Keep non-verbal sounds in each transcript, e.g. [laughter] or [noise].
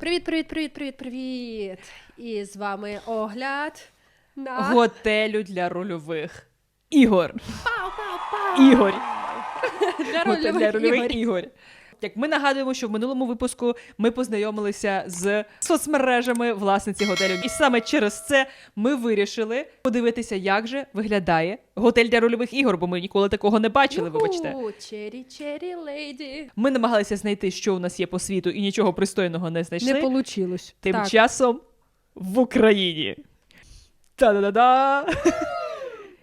Привіт, привіт, привіт, привіт, привіт. І з вами огляд на Готелю для рольових ігор. Пау-пау-пау. Ігор. для рольових для рольових ігор. ігор. Як ми нагадуємо, що в минулому випуску ми познайомилися з соцмережами власниці готелю. І саме через це ми вирішили подивитися, як же виглядає готель для рольових ігор, бо ми ніколи такого не бачили, вибачте. Чері, чері, леді. Ми намагалися знайти, що у нас є по світу, і нічого пристойного не знайшли. Не получилось. Тим так. часом в Україні. Та-да-да-да! [laughs]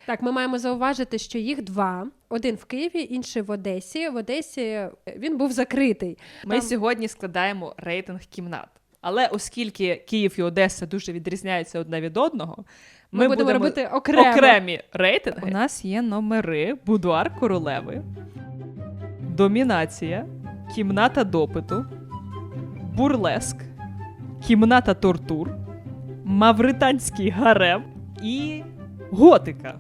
так, ми маємо зауважити, що їх два. Один в Києві, інший в Одесі. В Одесі е, він був закритий. Ми Там- сьогодні складаємо рейтинг кімнат. Але оскільки Київ і Одеса дуже відрізняються одне від одного, Ми, будемо, робити окремо. окремі рейтинги. У нас є номери: будуар королеви, домінація, кімната допиту, бурлеск, кімната тортур, мавританський гарем і готика.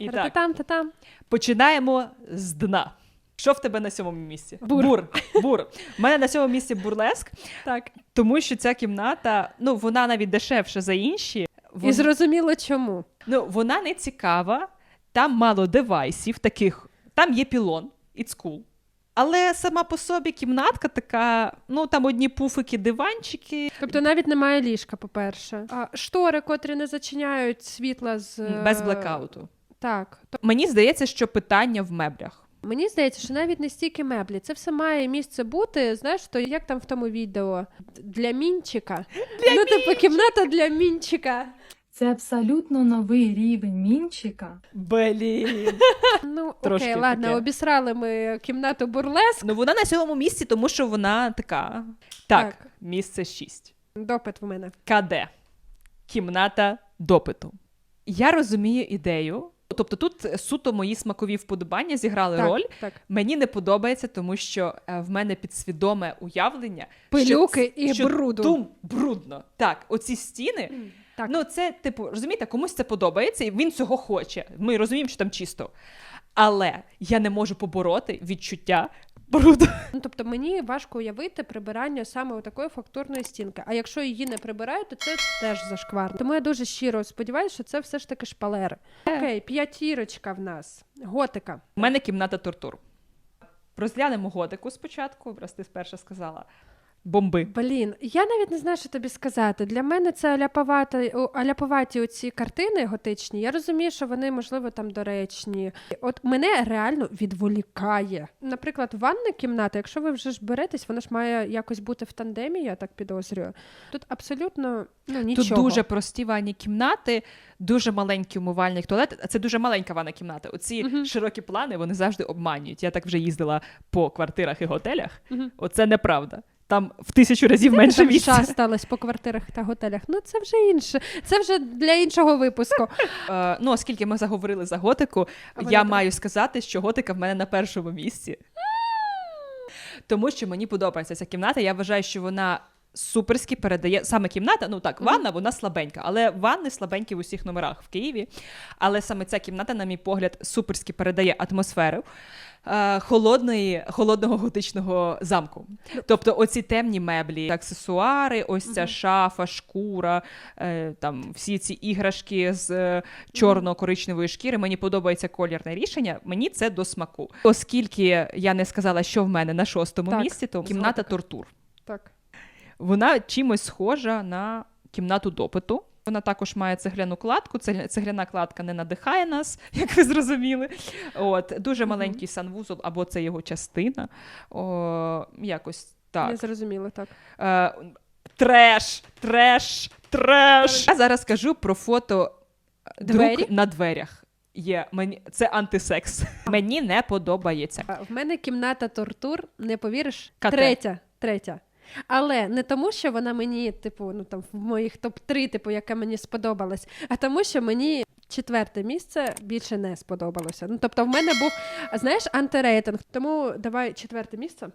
І так, Та-та-там, та-там. Починаємо з дна. Що в тебе на сьомому місці? Бур. Бур. [laughs] Бур. У мене на сьомому місці бурлеск, Так. тому що ця кімната, ну вона навіть дешевша за інші. І Вон- зрозуміло чому. Ну, вона не цікава, там мало девайсів, таких. Там є пілон, it's cool. Але сама по собі кімнатка така, ну там одні пуфики, диванчики, Тобто навіть немає ліжка, по-перше. А штори, котрі не зачиняють світла з е, без блекауту. Так. То Мені здається, що питання в меблях. мені здається, що навіть не стільки меблі. Це все має місце бути. Знаєш, то як там в тому відео для мінчика. ну, типу, кімната для мінчика. Це абсолютно новий рівень мінчика. Блін. [laughs] Ну, Трошки окей, ладно, таке. обісрали ми кімнату бурлеск. Ну вона на сьомому місці, тому що вона така. Так, Так. місце 6. Допит в мене. КД. Кімната допиту. Я розумію ідею. Тобто тут суто мої смакові вподобання зіграли Так, роль. так. Мені не подобається, тому що е, в мене підсвідоме уявлення. Пилюки що, і що бруду. Тум брудно. Так, оці стіни. Так. Ну, це, типу, розумієте, комусь це подобається, і він цього хоче. Ми розуміємо, що там чисто. Але я не можу побороти відчуття бруду. Ну, тобто мені важко уявити прибирання саме у такої фактурної стінки. А якщо її не прибирають, то це теж зашкварно. Тому я дуже щиро сподіваюся, що це все ж таки шпалери. Окей, п'ятірочка в нас. Готика. У мене кімната тортур. Розглянемо готику спочатку, раз ти сперша сказала. Бомби. Блін, я навіть не знаю, що тобі сказати. Для мене це аляповата, аляповаті оці картини готичні. Я розумію, що вони, можливо, там доречні. От мене реально відволікає. Наприклад, ванна кімната, якщо ви вже ж беретесь, вона ж має якось бути в тандемі, я так підозрюю. Тут абсолютно ну, нічого. Тут дуже прості ванні кімнати, дуже маленький умивальник туалет. А Це дуже маленька ванна кімната. Оці Мгм. широкі плани вони завжди обманюють. Я так вже їздила по квартирах і готелях. Мгм. Оце неправда. Там в тисячу разів менше місця. місця. сталося по квартирах та готелях. Ну це вже інше. Це вже для іншого випуску. [laughs] Е, ну, оскільки ми заговорили за готику, А я так- маю сказати, що готика в мене на першому місці. Тому що мені подобається ця кімната. Я вважаю, що вона суперськи передає саме кімната. Ну так, ванна, вона слабенька, але ванни слабенькі в усіх номерах в Києві. Але саме ця кімната, на мій погляд, суперськи передає атмосферу. е, Холодної, холодного готичного замку. Тобто оці темні меблі, аксесуари, ось ця шафа, шкура, е, там всі ці іграшки з е, чорно-коричневої шкіри. Мені подобається колірне рішення. Мені це до смаку. Оскільки я не сказала, що в мене на шостому Так, місці, то кімната готика. тортур. Так. Вона чимось схожа на кімнату допиту. Вона також має цегляну кладку. Цегляна кладка не надихає нас, [laughs] як ви зрозуміли. От дуже маленький санвузол, або це його частина. О, якось так. Не зрозуміло так. Е, треш, треш, треш. Я зараз кажу про фото Двері? друк на дверях. Є мені це антисекс. [laughs] Мені не подобається. В мене кімната тортур, не повіриш, КТ. третя. третя. Але не тому, що вона мені, типу, ну там в моїх топ-3, типу, яке мені сподобалось, а тому, що мені четверте місце більше не сподобалося. Ну, тобто, в мене був, знаєш, антирейтинг. Тому давай четверте місце.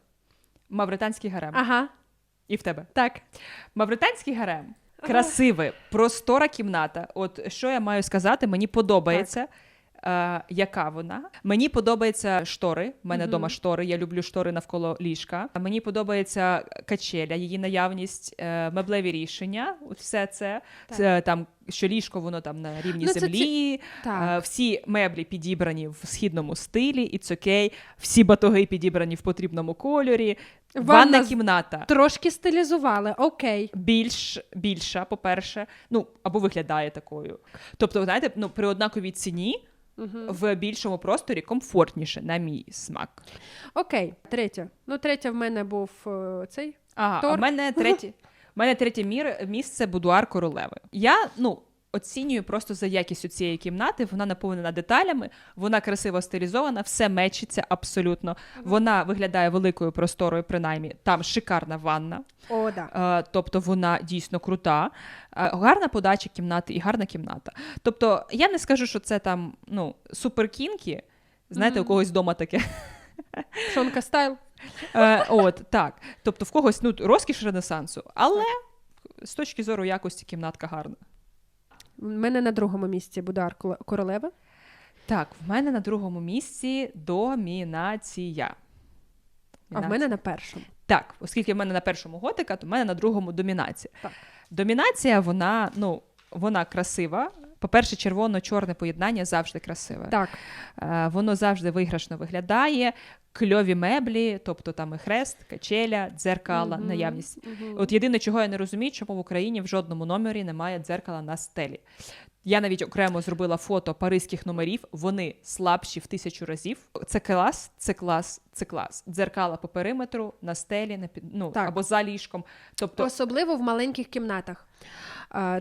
Мавританський гарем. Ага, І в тебе. так. Мавританський гарем. Красивий, простора кімната. От що я маю сказати, мені подобається. Е, яка вона? Мені подобаються штори. У мене вдома штори. Я люблю штори навколо ліжка. Мені подобається качеля, її наявність, е, меблеві рішення. От все це. Це там, що ліжко воно там на рівні Ну, це землі. Так. Е, всі меблі підібрані в східному стилі, і це окей. Всі батоги підібрані в потрібному кольорі. Ванна Ванна кімната. Трошки стилізували, окей. Більш більша, по-перше, ну або виглядає такою. Тобто, знаєте, ну при однаковій ціні Угу. в більшому просторі комфортніше, на мій смак. Окей, третє. Ну, третє в мене був е, цей. Ага, а в мене [laughs] третє, У мене третє мір, місце будуар королеви. Я ну. Оцінюю просто за якістю цієї кімнати. Вона наповнена деталями, вона красиво стилізована, все мечиться абсолютно. Вона виглядає великою просторою, принаймні. Там шикарна ванна. О, да. Е, тобто вона дійсно крута. Е, Гарна подача кімнати і гарна кімната. Тобто, я не скажу, що це там ну, суперкінки. Знаєте, у когось вдома таке. Шонка стайл. Е, от так. Тобто, в когось ну, розкіш ренесансу. Але з точки зору якості кімнатка гарна. У мене на другому місці Будар Королева. Так, в мене на другому місці домінація. А в мене на першому. Так, оскільки в мене на першому готика, то в мене на другому домінація. Так. Домінація, вона, ну, вона красива. По-перше, червоно-чорне поєднання завжди красиве. Так. Е, воно завжди виграшно виглядає. Кльові меблі, тобто там і хрест, качеля, дзеркала, Мгм. наявність. Мгм. От єдине, чого я не розумію, чому в Україні в жодному номері немає дзеркала на стелі. Я навіть окремо зробила фото паризьких номерів. Вони слабші в тисячу разів. Це клас, це клас, це клас. Дзеркала по периметру, на стелі, на під... ну, Так. або за ліжком. Тобто, Особливо в маленьких кімнатах.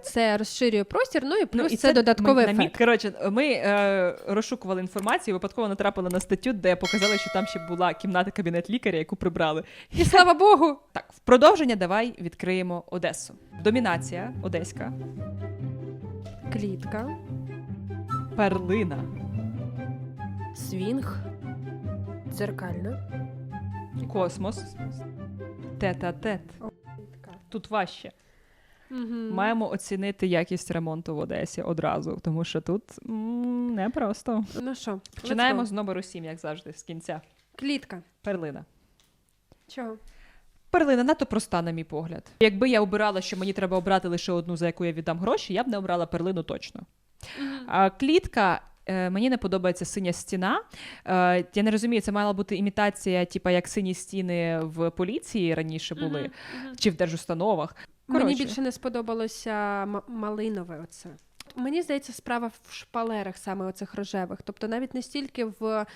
Це розширює простір, ну і плюс і це, додатковий ми, ефект. Коротше, ми е, розшукували інформацію, випадково натрапили на статтю, де показали, що там ще була кімната кабінет лікаря, яку прибрали. І слава Богу! Так, в продовження давай відкриємо Одесу. Домінація одеська, Клітка, перлина, свінг, дзеркальна. космос, тет-а-тет. Тут важче. Угу. Маємо оцінити якість ремонту в Одесі одразу, тому що тут м, непросто. Ну що, Починаємо з номеру 7, як завжди, з кінця. Клітка. Перлина. Чого? Перлина надто проста, на мій погляд. Якби я обирала, що мені треба обрати лише одну, за яку я віддам гроші, я б не обрала перлину точно. А клітка. е, Мені не подобається синя стіна. Е, Я не розумію, це мала бути імітація, типа як сині стіни в поліції раніше були, Мгм, мгм. чи в держустановах. Мені більше не сподобалося м- малинове оце. Мені здається, справа в шпалерах саме оцих рожевих. Тобто навіть не стільки в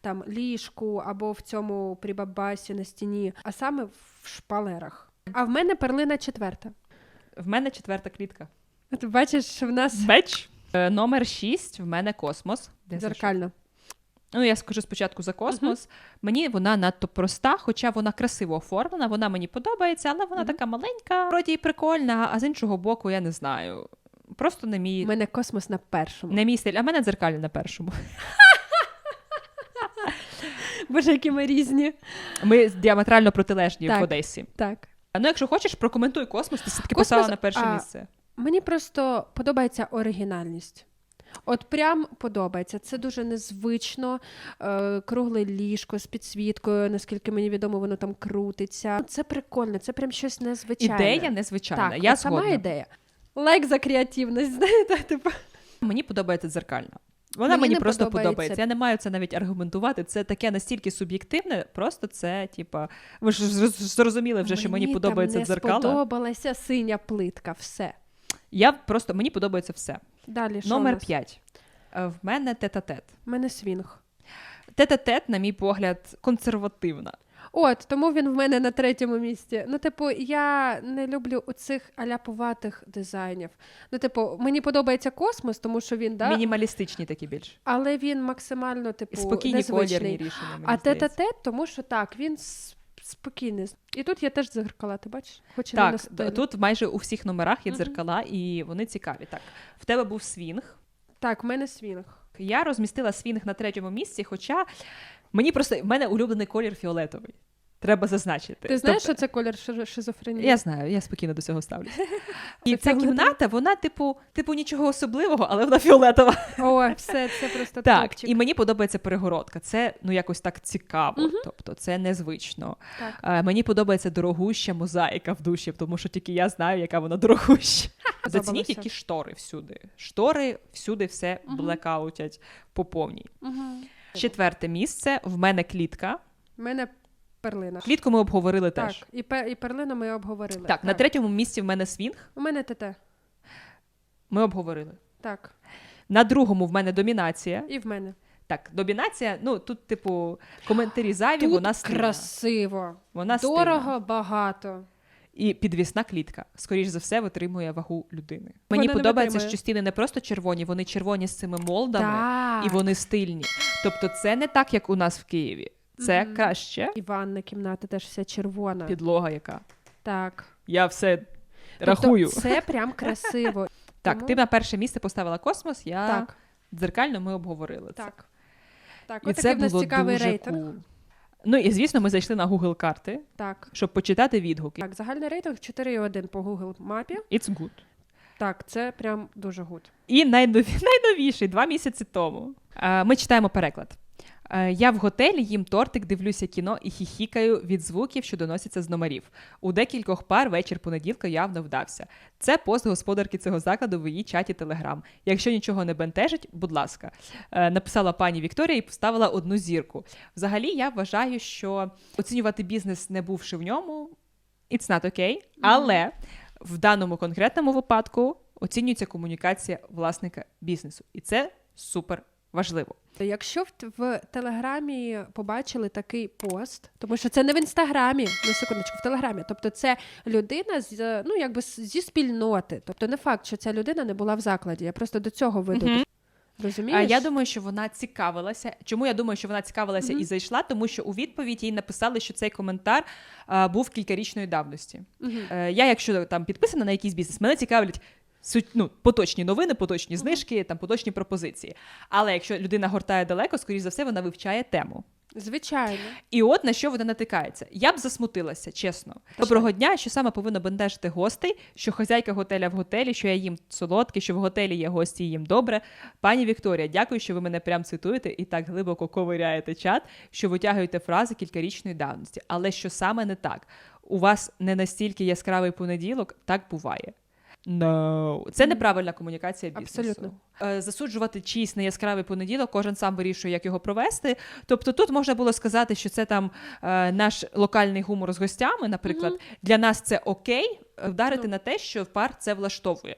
там ліжку або в цьому прибабасі на стіні, а саме в шпалерах. А в мене перлина четверта. В мене четверта клітка. Ти бачиш, в нас Беч. Е, Номер 6 в мене космос. Де дзеркально. Ну, я скажу спочатку за космос. Мені вона надто проста, хоча вона красиво оформлена, вона мені подобається, але вона Мгм. така маленька, вроді і прикольна, а з іншого боку, я не знаю. Просто не мій. У мене космос на першому. не мій стиль, а в мене дзеркальне на першому. Боже, які ми різні. Ми діаметрально протилежні Так. в Одесі. Так. А ну, якщо хочеш, прокоментуй космос, ти все-таки Космос, писала на перше а, місце. Мені просто подобається оригінальність. От прям подобається. Це дуже незвично. Е, кругле ліжко з підсвіткою, наскільки мені відомо, воно там крутиться. Це прикольно, це прям щось незвичайне. Ідея незвичайна. Так, я сама ідея. Лайк за креативність, [laughs] знаєте, типу. Мені подобається дзеркальна. Вона мені, Мені не просто подобається. подобається. Я не маю це навіть аргументувати. Це таке настільки суб'єктивне, просто це, типа, ви ж зрозуміли вже, що мені подобається не дзеркала. сподобалася синя плитка. Все. Я просто мені подобається все. Далі що у Номер нас? 5. В мене тет-а-тет. У мене свінг. Тет-а-тет, на мій погляд, консервативна. От, тому він в мене на третьому місці. Ну, типу, я не люблю оцих аляпуватих дизайнів. Ну, типу, мені подобається космос, тому що він, да, Мінімалістичні такі більш. але він максимально, типу, Спокійні незвичний. колірні рішення. А здається. тет-а-тет, тому що так, він спокійний. І тут є теж дзеркала, ти бачиш? Хоч і не Так, стелі. тут майже у всіх номерах є дзеркала, і вони цікаві. Так, в тебе був свінг. Так, в мене свінг. Я розмістила свінг на третьому місці, хоча мені просто в мене улюблений колір фіолетовий. Треба зазначити. Ти знаєш, Тобто- що це колір ши- шизофренії? Я знаю, я спокійно до цього ставлюся. [laughs] І ця кімната, вона, типу, типу, нічого особливого, але вона фіолетова. О, все, це просто Так, топчик. і мені подобається перегородка. Це ну якось так цікаво, Мгм. тобто це незвично. Так. Е, мені подобається дорогуща мозаїка в душі, тому що тільки я знаю, яка вона дорогуща. [laughs] Зацініть, які штори всюди. Штори всюди все Мгм. блекаутять по повній. Мгм. Четверте місце в мене клітка. У мене перлина. Клітку ми обговорили Так, теж. і, пе- і перлину ми обговорили. Так, на третьому місці в мене свінг. У мене ТТ. Ми обговорили. Так. На другому в мене домінація. І в мене. Так, домінація, ну тут, типу, коментарі зайві, Тут вона стильна. красиво. Вона Дорого, стильна. багато. І підвісна клітка, скоріш за все, витримує вагу людини. Вона Мені подобається, що стіни не просто червоні, вони червоні з цими молдами, Так. і вони стильні. Тобто, це не так, як у нас в Києві. Це Мгм. краще. І ванна кімната теж вся червона. Підлога, яка. Так. Я все Тобто рахую. Це прям красиво. [laughs] Так, Тому- ти на перше місце поставила космос, я Так, дзеркально ми обговорили це. так. Так, от це такий в нас цікавий дуже рейтинг. кул. Ну і звісно, ми зайшли на Google карти, Так. щоб почитати відгуки. Так, загальний рейтинг 4,1 по Google мапі. It's good. Так, це прям дуже гуд. І найнові, [laughs] найновіший, два місяці тому. Е, Ми читаємо переклад. Е, Я в готелі їм тортик, дивлюся кіно і хіхікаю від звуків, що доносяться з номерів. У декількох пар вечір понеділка явно вдався. Це пост господарки цього закладу в її чаті Телеграм. Якщо нічого не бентежить, будь ласка, Е, написала пані Вікторія і поставила одну зірку. Взагалі, я вважаю, що оцінювати бізнес, не бувши в ньому, it's not okay, але в даному конкретному випадку оцінюється комунікація власника бізнесу, і це супер важливо. Якщо в, Телеграмі побачили такий пост, тому що це не в інстаграмі, на секундочку, в Телеграмі. Тобто це людина з ну якби зі спільноти. Тобто не факт, що ця людина не була в закладі. Я просто до цього веду. Мгм. Розумієш? А я думаю, що вона цікавилася. Чому я думаю, що вона цікавилася Мгм. і зайшла? Тому що у відповідь їй написали, що цей коментар а, був кількарічної давності. Е, я, якщо там підписана на якийсь бізнес, мене цікавлять. Ну, поточні новини, поточні знижки, там поточні пропозиції. Але якщо людина гортає далеко, скоріш за все, вона вивчає тему. Звичайно. І от на що вона натикається. Я б засмутилася, чесно. Доброго дня, що саме повинно бентежити гостей, що хазяйка готеля в готелі, що я їм солодке, що в готелі є гості, і їм добре. Пані Вікторія, дякую, що ви мене прям цитуєте і так глибоко ковиряєте чат, що витягуєте фрази кількарічної давності. Але що саме не так? У вас не настільки яскравий понеділок, так буває. No. Це неправильна комунікація бізнесу. Абсолютно. Е, Засуджувати чийсь неяскравий понеділок, кожен сам вирішує, як його провести. Тобто тут можна було сказати, що це там е, наш локальний гумор з гостями, наприклад, для нас це окей. Вдарити Ну. на те, що пар це влаштовує,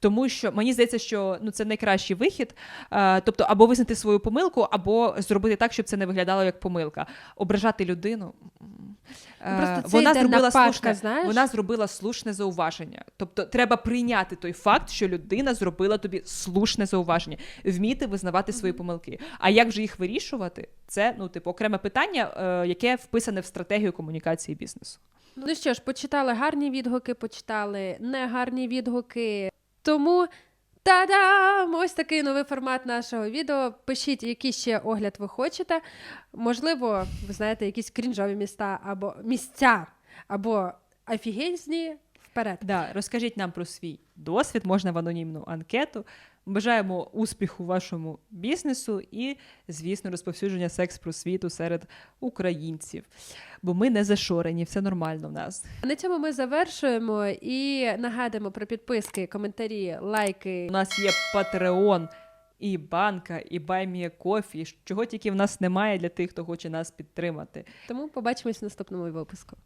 тому що мені здається, що ну це найкращий вихід. Е, тобто, або визнати свою помилку, або зробити так, щоб це не виглядало як помилка. Ображати людину. е, Просто це вона зробила нападка, слушне, знаєш? вона зробила слушне зауваження. Тобто, треба прийняти той факт, що людина зробила тобі слушне зауваження, вміти визнавати свої помилки. А як же їх вирішувати? Це ну, типу, окреме питання, е, яке вписане в стратегію комунікації бізнесу. Ну що ж, почитали гарні відгуки, почитали негарні відгуки. Тому та-дам! Ось такий новий формат нашого відео. Пишіть, який ще огляд ви хочете. Можливо, ви знаєте, якісь крінжові міста або місця, або офігезні. Вперед. Да, розкажіть нам про свій досвід, можна в анонімну анкету. Бажаємо успіху вашому бізнесу і, звісно, розповсюдження секс-просвіту серед українців. Бо ми не зашорені, все нормально в нас. На цьому ми завершуємо і нагадуємо про підписки, коментарі, лайки. У нас є Patreon, і банка, і Баймія Кофі, чого тільки в нас немає для тих, хто хоче нас підтримати. Тому побачимось в наступному випуску.